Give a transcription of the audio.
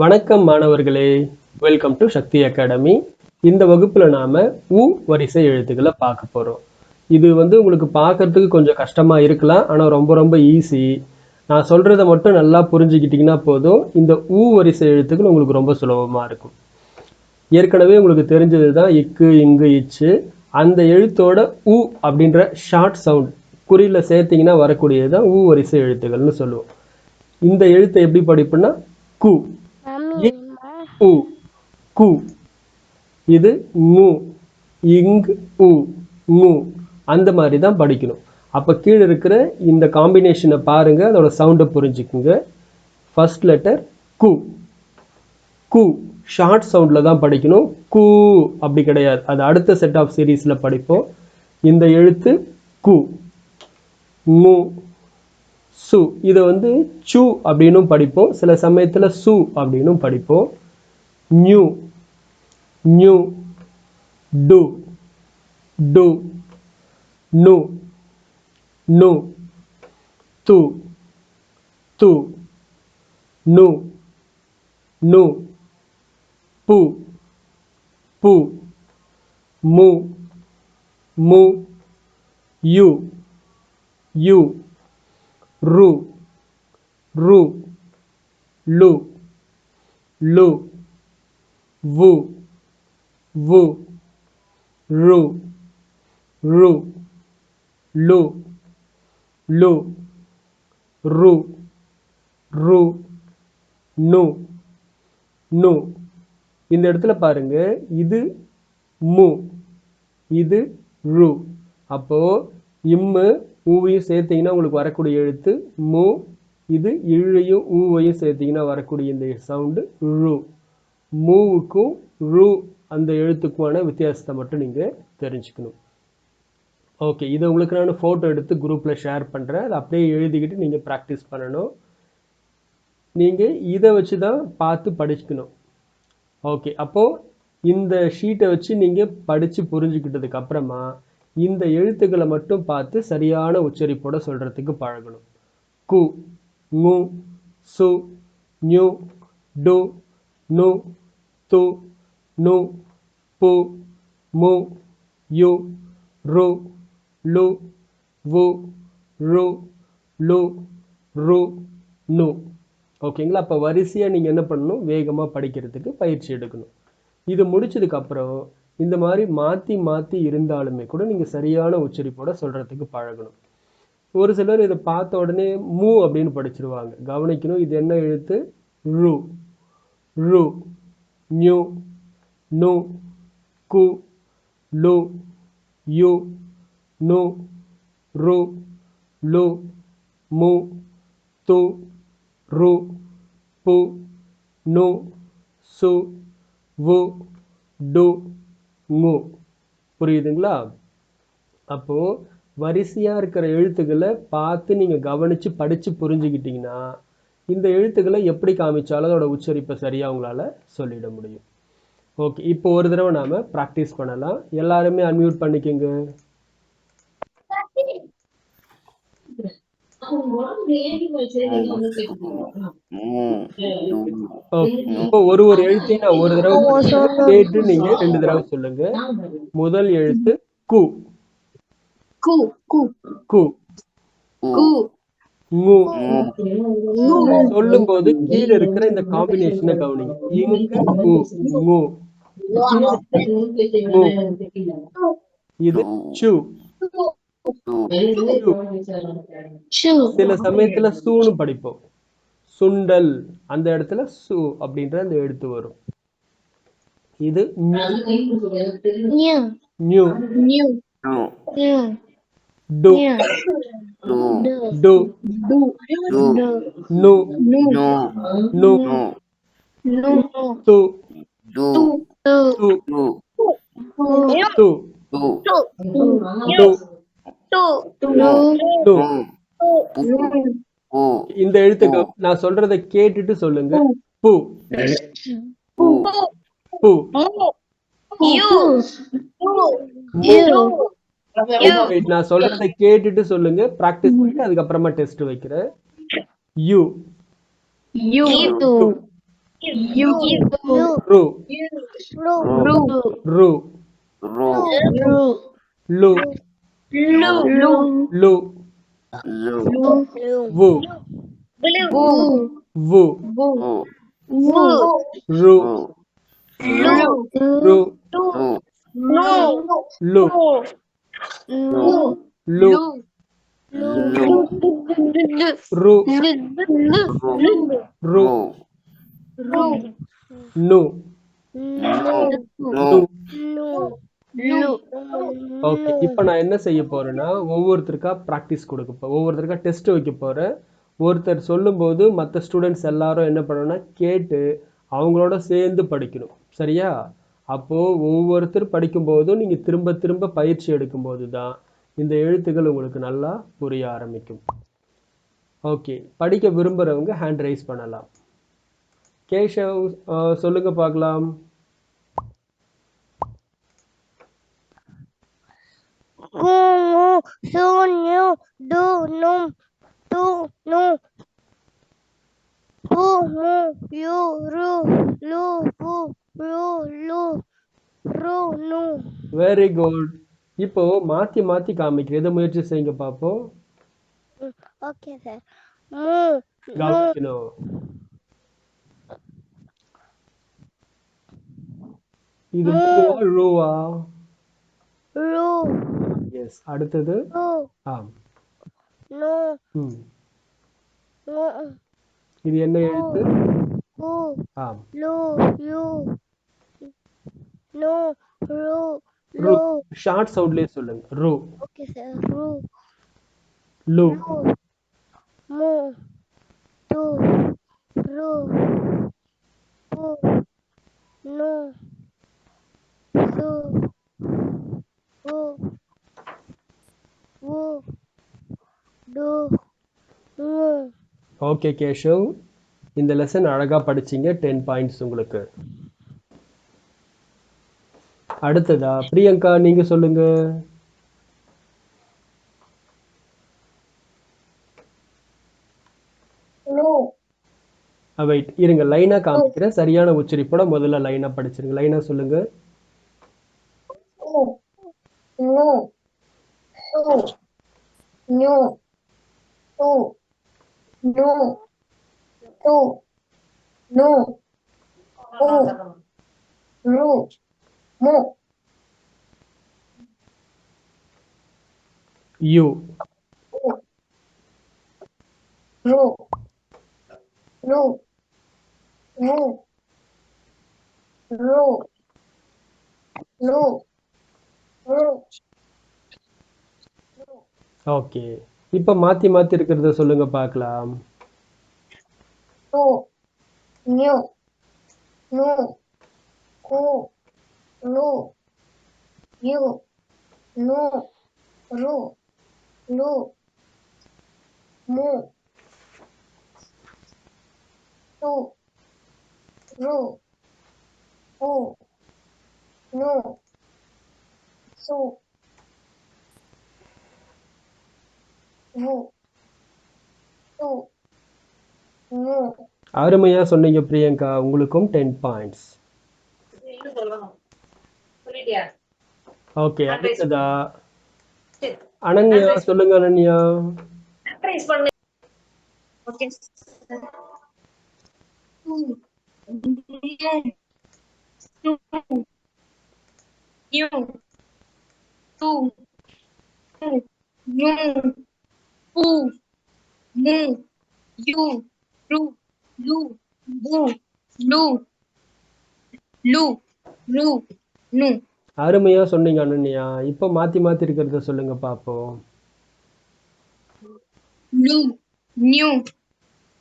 வணக்கம் மாணவர்களே. Welcome to Sakthi academy இந்த வகுப்பில் நாம் உ வரிசை எழுத்துக்களை பார்க்க போகிறோம் இது வந்து உங்களுக்கு பார்க்கறதுக்கு கொஞ்சம் கஷ்டமாக இருக்கலாம் ஆனால் ரொம்ப ரொம்ப ஈஸி நான் சொல்கிறத மட்டும் நல்லா புரிஞ்சுக்கிட்டிங்கன்னா போதும். இந்த உ வரிசை எழுத்துக்கள் உங்களுக்கு ரொம்ப சுலபமாக இருக்கும். ஏற்கனவே உங்களுக்கு தெரிஞ்சது தான் இக்கு இங்கு இச்சு. அந்த எழுத்தோட உ அப்படின்ற ஷார்ட் சவுண்ட் குறியில் சேர்த்திங்கன்னா வரக்கூடியது தான் உ வரிசை எழுத்துக்கள்னு சொல்லுவோம். இந்த எழுத்தை எப்படி படிப்புன்னா கு. உ கு. இது மு. இங் உ மு. அந்த மாதிரி தான் படிக்கணும். அப்போ கீழே இருக்கிற இந்த காம்பினேஷனை பாருங்கள் அதோட சவுண்டை புரிஞ்சுக்குங்க. ஃபஸ்ட் லெட்டர் கு. கு ஷார்ட் சவுண்டில் தான் படிக்கணும். கு அப்படி கிடையாது. அது அடுத்த செட் ஆஃப் சீரீஸில் படிப்போம். இந்த எழுத்து கு. மு. சு. இதை வந்து சு அப்படின்னும் படிப்போம். சில சமயத்தில் சு அப்படின்னும் படிப்போம். new. New. Do. Do. No. No. To to no. No. Poo poo mu, mu, you you ru. Ru. Lu, lo vu vu ru ru lu lu ru ரு நு nu இந்த இடத்துல பாருங்க இது மு இது ரு அப்போ இம்மு ஊவையும் சேர்த்தீங்கன்னா உங்களுக்கு வரக்கூடிய எழுத்து மு இது இழையும் ஊவையும் சேர்த்தீங்கன்னா வரக்கூடிய இந்த சவுண்டு ரு மூவுக்கும் ரூ அந்த எழுத்துக்குமான வித்தியாசத்தை மட்டும் நீங்கள் தெரிஞ்சுக்கணும். ஓகே இதை உங்களுக்கு நான் ஃபோட்டோ எடுத்து குரூப்பில் ஷேர் பண்ணுறேன் அதை அப்படியே எழுதிக்கிட்டு நீங்கள் ப்ராக்டிஸ் பண்ணணும். நீங்கள் இதை வச்சு தான் பார்த்து படிச்சுக்கணும். ஓகே அப்போது இந்த ஷீட்டை வச்சு நீங்கள் படித்து புரிஞ்சுக்கிட்டதுக்கு அப்புறமா இந்த எழுத்துக்களை மட்டும் பார்த்து சரியான உச்சரிப்போட சொல்கிறதுக்கு பழகணும். கு மு சு நியூ டு நு து நு பு மு யு ரு லு வு ரு லு ரு நு. ஓகேங்களா? அப்போ வரிசையாக நீங்கள் என்ன பண்ணணும்? வேகமாக படிக்கிறதுக்கு பயிற்சி எடுக்கணும். இது முடிச்சதுக்கப்புறம் இந்த மாதிரி மாற்றி மாற்றி இருந்தாலுமே கூட நீங்கள் சரியான உச்சரிப்போட சொல்கிறதுக்கு பழகணும். ஒரு சிலர் இதை பார்த்த உடனே மூ அப்படின்னு படிச்சிருவாங்க. கவனிக்கணும். இது என்ன எழுத்து? ரு ரு நியூ நு கு லு யு நு ரு லு மு து ரு பு நு சு வு டு மு புரியுதுங்களா? அப்போ வரிசையாக இருக்கிற எழுத்துக்களை பார்த்து நீங்கள் கவனித்து படித்து புரிஞ்சுக்கிட்டிங்கன்னா இந்த எழுத்துக்களை எப்படி காமிச்சாலும் அதோட உச்சரிப்பை சரியா உங்களால சொல்லிட முடியும். ஓகே இப்போ ஒரு தடவை நாம ப்ராக்டிஸ் பண்ணலாம். எல்லாருமே அன்மியூட் பண்ணிக்கோங்க. ஒரு ஒரு எழுத்தையும் நான் ஒரு தடவை. கேட்டு நீங்க ரெண்டு தடவை சொல்லுங்க. முதல் எழுத்து கு கு. கு. கு. கு மு சொல்லும்போது கீழே இருக்கிற இந்த காம்பினேஷனை கவனிங்க. இது சு. சில சமயத்துல சூன்னு படிப்போம். சுண்டல் அந்த இடத்துல சு அப்படின்ற அந்த எழுத்து வரும். இது நியூ நியூ நியூ நியூ டு டு டு டு நு நு நு நு து டு து டு து டு டு டு இந்த எழுத்துக்கு நான் சொல்றத கேட்டுட்டு சொல்லுங்க. பு பு Wait, நான் சொல்றத கேட்டுட்டு சொல்லுங்க பிராக்டிஸ் பண்ணிட்டு அதுக்கப்புறமா டெஸ்ட் வைக்கிறேன் யூ யூ U ரு ரு Lu Lu Lu ரு Lu ரு Lu நு ஓகே இப்போ நான் என்ன செய்ய போறேன்னா ஒவ்வொருத்தருக்கா ப்ராக்டிஸ் கொடுக்க போ ஒவ்வொருத்தருக்கா டெஸ்ட் வைக்க போறேன் ஒருத்தர் சொல்லும்போது மற்ற ஸ்டூடெண்ட்ஸ் எல்லாரும் என்ன பண்ணணும்னா கேட்டு அவங்களோட சேர்ந்து படிக்கணும் சரியா அப்போ ஒவ்வொருத்தர் படிக்கும்போதும் நீங்க திரும்ப திரும்ப பயிற்சி எடுக்கும்போது தான் இந்த எழுத்துக்கள் உங்களுக்கு நல்லா புரிய ஆரம்பிக்கும். ஓகே படிக்க விரும்புறவங்க ஹேண்ட் ரைஸ் பண்ணலாம். கேஷவ் சொல்லுங்க பார்க்கலாம். Gu su nu du num tu nu pu mu yu ru very good இப்போ மாத்தி மாத்தி காமிக்கிறேன். எதை முயற்சி செய்யுங்க பார்ப்போம். ஓகே சார் கவனிக்கணும். இது ரூவா? ரு. எஸ் அடுத்தது? ஆம். நு. இது என்ன எழுத்து? ஆம். லு யு. நு ரு ரு. ஷார்ட் சவுண்ட்லயே சொல்லுங்க. ரு. Okay sir. ரு. லு. மு. டு. ரு. பு. நு. சு. உ உ டு. ஓகே கேஷவ். இந்த லெசன் அழகா படிச்சீங்க. டென் பாயிண்ட்ஸ் உங்களுக்கு. அடுத்ததா? பிரியங்கா நீங்க சொல்லுங்க. வெயிட் இருங்க லைனா காமிக்கிறேன். சரியான உச்சரிப்போட முதல்ல லைனா படிச்சிருங்க. லைனா சொல்லுங்க. நோ நோ சு நோ நோ நோ ரு மு. யூ ரு ரு மு. ஓகே. இப்போ மாத்தி மாத்தி இருக்கிறத சொல்லுங்க பார்க்கலாம் ரு நியூ நு கு ரு யு நு ரு lu மு டு ரு உ நு சு வு டு நு அருமையா சொன்னீங்க பிரியங்கா. உங்களுக்கும் டென் பாயிண்ட்ஸ் ஓகே அடுத்ததா அனன்யா சொல்லுங்க அனன்யா யூ டு நு உ மு யூ ரு லு லு லு நு அருமையா சொன்னீங்க அனன்யா. இப்போ மாத்தி மாத்தி இருக்கிறத சொல்லுங்க பார்ப்போம் lu new